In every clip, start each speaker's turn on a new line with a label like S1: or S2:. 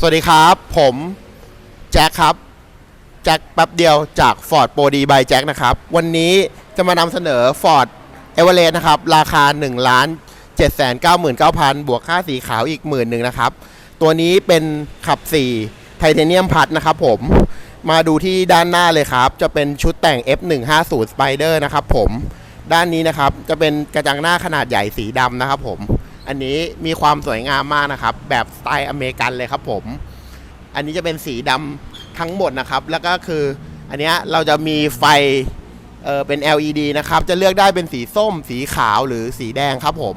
S1: สวัสดีครับ ผมแจ็คครับ แจ็คแป๊บเดียวจาก Ford Pro D by แจ็คนะครับ วันนี้จะมานำเสนอ Ford e v e r e s t นะครับ ราคา1ล้าน7 9 9 0 0 0 บวกค่าสีขาวอีกหมื่นหนึ่งนะครับ ตัวนี้เป็นขับ4ไทเทเนียมพัดนะครับผมมาดูที่ด้านหน้าเลยครับ จะเป็นชุดแต่ง F150 Spider นะครับผมด้านนี้นะครับจะเป็นกระจังหน้าขนาดใหญ่สีดำนะครับผม อันนี้มีความสวยงามมากนะครับ แบบสไตล์อเมริกันเลยครับผม อันนี้จะเป็นสีดำทั้งหมดนะครับ แล้วก็คืออันนี้เราจะมีไฟเออเป็น LED นะครับ จะเลือกได้เป็นสีส้ม สีขาวหรือสีแดงครับผม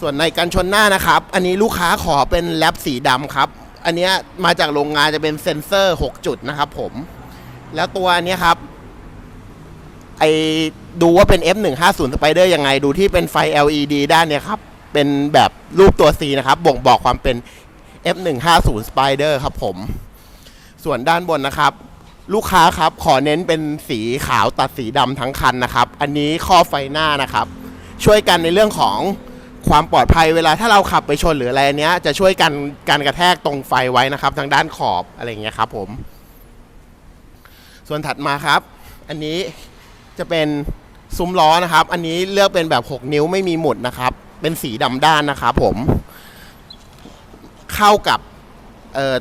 S1: ส่วนในกันชนหน้านะครับ อันนี้ลูกค้าขอเป็นแรปสีดำครับ อันนี้มาจากโรงงานจะเป็นเซ็นเซอร์ 6 จุดนะครับผม แล้วตัวอันนี้ครับไอดูว่าเป็น F150 Spider ยังไงดูที่เป็นไฟ LED ด้านเนี้ยครับ เป็นแบบรูปตัว C นะครับ บ่งบอกความเป็น F150 Spider ครับผม ส่วนด้านบนนะครับ ลูกค้าครับขอเน้นเป็นสีขาวตัดสีดำทั้งคันนะครับ อันนี้ข้อไฟหน้านะครับ ช่วยกันในเรื่องของความปลอดภัยเวลาถ้าเราขับไปชนหรืออะไรอันเนี้ย จะช่วยกันการกระแทกตรงไฟไว้นะครับ ทางด้านขอบอะไรเงี้ยครับผม ส่วนถัดมาครับ อันนี้จะเป็นซุ้มล้อนะครับ อันนี้เลือกเป็นแบบ 6 นิ้วไม่มีหมุดนะครับ เป็นสีดำด้านนะครับผม เข้ากับ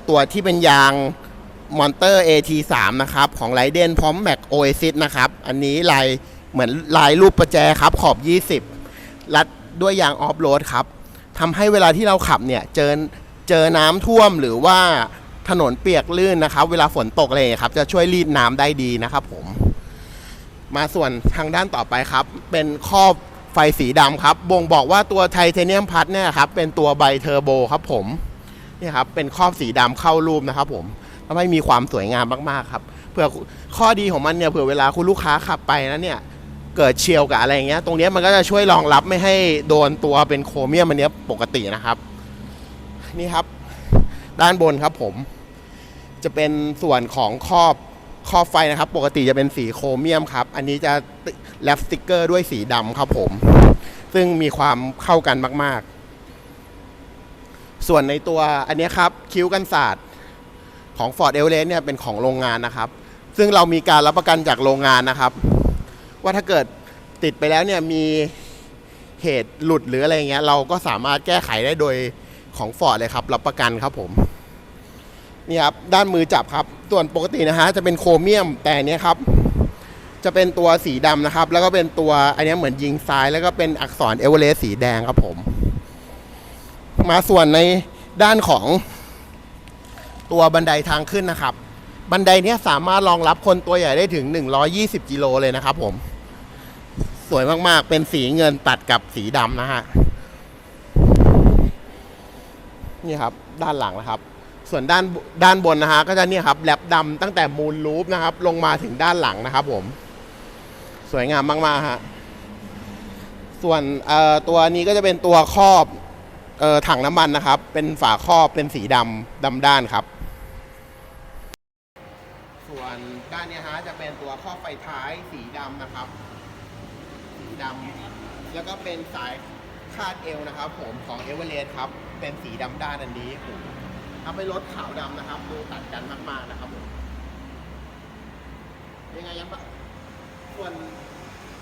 S1: ตัวที่เป็นยางมอนเตอร์ AT3 นะครับ ของไรเดนพร้อมแม็กโอเอซิสนะครับ อันนี้ลายเหมือนลายรูปประแจครับ ขอบ 20 รัดด้วยยางออฟโรดครับทำให้เวลาที่เราขับเนี่ย เจอเจอน้ำท่วมหรือว่าถนนเปียกลื่นนะครับ เวลาฝนตกเลยครับ จะช่วยรีดน้ำได้ดีนะครับผม มาส่วนทางด้านต่อไปครับ เป็นครอบ ไฟสีดำครับ บ่งบอกว่าตัวไทเทเนียมพัดเนี่ยครับเป็นตัวไบเทอร์โบครับผมนี่ครับเป็นครอบสีดำเข้ารูปนะครับผมทำให้มีความสวยงามมากๆครับเผื่อข้อดีของมันเนี่ยเผื่อเวลาคุณลูกค้าขับไปนะเนี่ยเกิดเฉียวกับอะไรเงี้ย ตรงนี้มันก็จะช่วยรองรับไม่ให้โดนตัวเป็นโครเมียมอันเนี้ยปกตินะครับ นี่ครับ ด้านบนครับผม จะเป็นส่วนของครอบครอบไฟนะครับ ปกติจะเป็นสีโครเมียมครับ อันนี้จะ แรปสติกเกอร์ด้วยสีดำครับผม ซึ่งมีความเข้ากันมาก ๆ ส่วนในตัวอันนี้ครับ คิ้วกันศาสตร์ของ Ford e v e r e s t เนี่ยเป็นของโรงงานนะครับ ซึ่งเรามีการรับประกันจากโรงงานนะครับ ว่าถ้าเกิดติดไปแล้วเนี่ยมีเหตุหลุดหรืออะไรเงี้ย เราก็สามารถแก้ไขได้โดยของ Ford เลยครับ รับประกันครับผมนี่ครับด้านมือจับครับ ส่วนปกตินะฮะจะเป็นโครเมียมแต่เนี้ยครับ จะเป็นตัวสีดำนะครับ แล้วก็เป็นตัวอันนี้เหมือนยิงซ้าย แล้วก็เป็นอักษรเอเวอเรสต์สีแดงครับผม มาส่วนในด้านของตัวบันไดทางขึ้นนะครับ บันไดเนี้ยสามารถรองรับคนตัวใหญ่ได้ถึง 120 กิโลเลยนะครับผม สวยมากๆ เป็นสีเงินตัดกับสีดำนะฮะ นี่ครับ ด้านหลังนะครับ ส่วนด้านด้านบนนะฮะก็จะเนี่ยครับแลบดำตั้งแต่มูลลูปนะครับ ลงมาถึงด้านหลังนะครับผม สวยงามมากๆฮะส่วนตัวนี้ก็จะเป็นตัวครอบออถังน้ำมันนะครับ เป็นฝาครอบเป็นสีดำดำด้านครับ ส่วนด้านนี้ฮะจะเป็นตัวครอบไฟท้ายสีดำนะครับ สีดำแล้วก็เป็นสายคาดเอวนะครับ ผมของเอเวอเรสต์ครับ เป็นสีดำด้านอันนี้ทำให้รถขาวดำนะครับ ดูตัดกันมากๆนะครับผมยังไงยังปะ ส่วน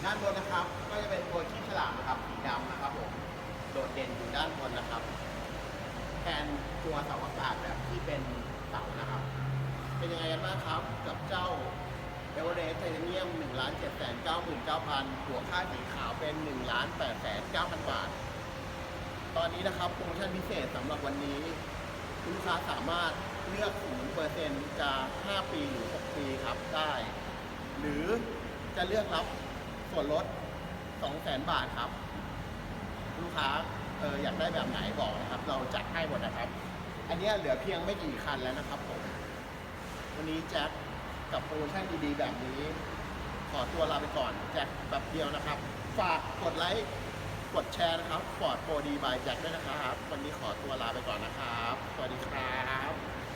S1: ด้านบนนะครับ ก็จะเป็นตัวขี้ฉลามนะครับสีดำนะครับผมโดดเด่นอยู่ด้านบนนะครับแทนตัวเสาอากาศแบบที่เป็นเสานะครับ เป็นยังไงกันบ้างครับกับเจ้าเอเวอเรสต์ไทเทเนียม1ล้าน7 9 9 9 0 0หัวค่าสีขาวเป็น1ล้าน8 9 0 0 0 บาท ตอนนี้นะครับโปรโมชั่นพิเศษสำหรับวันนี้คุณลูกค้าสามารถเลือก0%จะ 5 ปีหรือ 6 ปีครับได้ หรือ จะเลือกรับส่วนลด200,000บาทครับ ลูกค้าเอออยากได้แบบไหนบอกนะครับ เราจัดให้หมดนะครับ อันนี้เหลือเพียงไม่กี่คันแล้วนะครับผมวันนี้แจ็คกับโปรโมชั่นดีๆแบบนี้ ขอตัวลาไปก่อนแจ็คแบบเดียวนะครับ ฝากกดไลค์กดแชร์นะครับฟอร์ดโปรดีบายแจ็คด้วยนะครับ วันนี้ขอตัวลาไปก่อนนะครับ สวัสดีครับ